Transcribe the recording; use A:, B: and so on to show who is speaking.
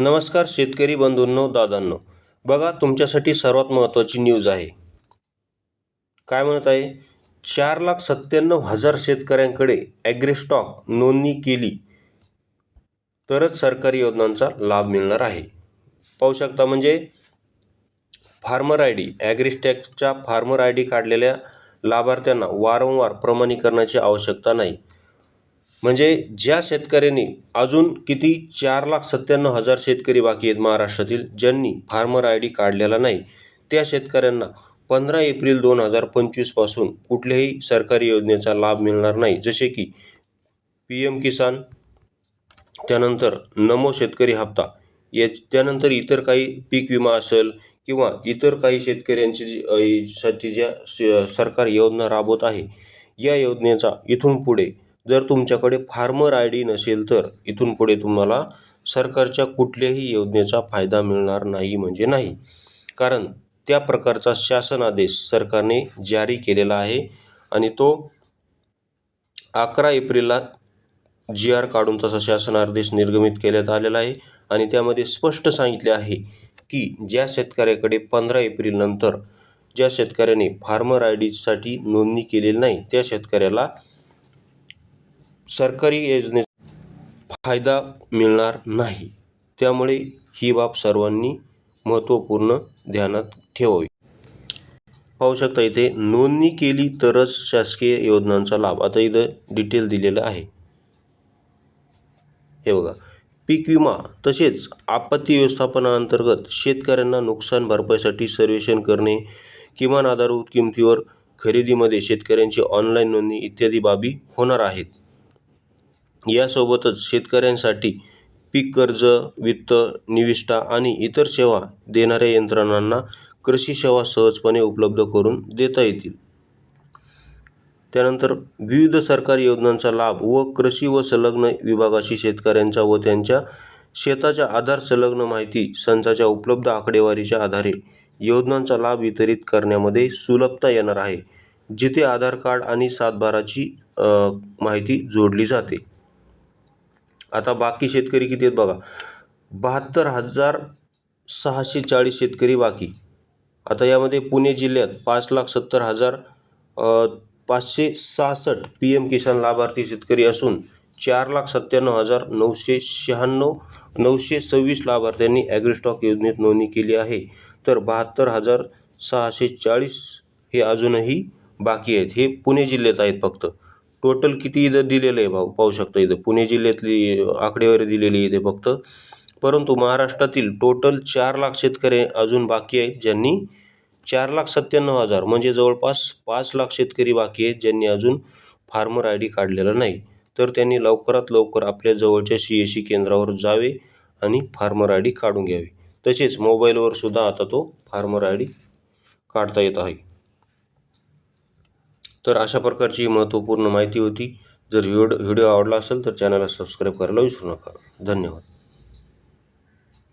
A: नमस्कार शेतकरी बंधूंनो दादांनो. बघा तुमच्यासाठी सर्वात महत्त्वाची न्यूज आहे. काय म्हणत आहे? चार लाख सत्त्याण्णव हजार शेतकऱ्यांकडे ॲग्रेस्टॉक नोंदणी केली. तरच सरकारी योजनांचा लाभ मिळणार आहे. पाहू शकता म्हणजे फार्मर आय डी ॲग्रिस्टॅकच्या फार्मर आय डी काढलेल्या लाभार्थ्यांना वारंवार प्रमाणीकरणाची आवश्यकता नाही. म्हणजे ज्या शेतकऱ्यांनी अजून किती चार लाख सत्त्याण्णव हजार शेतकरी बाकी आहेत महाराष्ट्रातील ज्यांनी फार्मर आय डी काढलेला नाही त्या शेतकऱ्यांना पंधरा एप्रिल दोन हजार पंचवीसपासून कुठल्याही सरकारी योजनेचा लाभ मिळणार नाही. जसे की पी एम किसान त्यानंतर नमो शेतकरी हप्ता या त्यानंतर इतर काही पीक विमा असेल किंवा इतर काही शेतकऱ्यांची जी साठी ज्या सरकार योजना राबवत आहे या योजनेचा इथून पुढे जर तुमच्याकडे फार्मर आय डी नसेल तर इथून पुढे तुम्हाला सरकारच्या कुठल्याही योजनेचा फायदा मिळणार नाही म्हणजे नाही. कारण त्या प्रकारचा शासन आदेश सरकारने जारी केलेला आहे आणि तो अकरा एप्रिलला जी आर काढून तसा शासन आदेश निर्गमित केल्यात आलेला आहे. आणि त्यामध्ये स्पष्ट सांगितले आहे की ज्या शेतकऱ्याकडे पंधरा एप्रिलनंतर ज्या शेतकऱ्याने फार्मर आय डीसाठी नोंदणी केलेली नाही त्या शेतकऱ्याला सरकारी योजने फायदा मिळणार नाही. त्यामुळे ही बाब सर्वांनी महत्त्वपूर्ण ध्यानात ठेवावी. पाहू शकता इथे नोंदणी केली तरच शासकीय योजनांचा लाभ. आता इथं डिटेल दिलेलं आहे. हे बघा. पीक विमा तसेच आपत्ती व्यवस्थापनाअंतर्गत शेतकऱ्यांना नुकसान भरपाईसाठी सर्वेक्षण करणे किमान आधारभूत किमतीवर खरेदीमध्ये शेतकऱ्यांची ऑनलाईन नोंदणी इत्यादी बाबी होणार आहेत. यासोबतच शेतकऱ्यांसाठी पीक कर्ज वित्त निविष्ठा आणि इतर सेवा देणाऱ्या यंत्रणांना कृषी सेवा सहजपणे उपलब्ध करून देता येतील. त्यानंतर विविध सरकारी योजनांचा लाभ व कृषी व संलग्न विभागाशी शेतकऱ्यांच्या व त्यांच्या शेताच्या आधार संलग्न माहिती संचाच्या उपलब्ध आकडेवारीच्या आधारे योजनांचा लाभ वितरित करण्यामध्ये सुलभता येणार आहे जिथे आधार कार्ड आणि सातबाराची माहिती जोडली जाते. आता बाकी शेतकरी किती आहेत बघा? बहात्तर हजार सहाशे चाळीस शेतकरी बाकी. आता यामध्ये पुणे जिल्ह्यात पाच लाख सत्तर हजार पाचशे सहासष्ट पी एम किसान लाभार्थी शेतकरी असून चार लाख सत्त्याण्णव हजार नऊशे शहाण्णव नऊशे सव्वीस लाभार्थ्यांनी ॲग्रीस्टॉक योजनेत नोंदणी केली आहे. तर बहात्तर हजार सहाशे चाळीस हे अजूनही बाकी आहेत. हे पुणे जिल्ह्यात आहेत फक्त. टोटल किती इथं दिलेलं आहे भाऊ? पाहू शकता इथं. पुणे जिल्ह्यातली आकडेवारी दिलेली इथे फक्त. परंतु महाराष्ट्रातील टोटल चार लाख शेतकरी अजून बाकी आहेत ज्यांनी चार लाख सत्त्याण्णव हजार म्हणजे जवळपास पाच लाख शेतकरी बाकी आहेत ज्यांनी अजून फार्मर आय डी काढलेला नाही. तर त्यांनी लवकरात लवकर आपल्या जवळच्या सी एस सी केंद्रावर जावे आणि फार्मर आय डी काढून घ्यावे. तसेच मोबाईलवर सुद्धा आता तो फार्मर आय डी काढता येत आहे. तर अशा प्रकारची महत्त्वपूर्ण माहिती होती. जर व्हिडिओ व्हिडिओ आवडला असेल तर चॅनलला सबस्क्राईब करायला विसरू नका. धन्यवाद.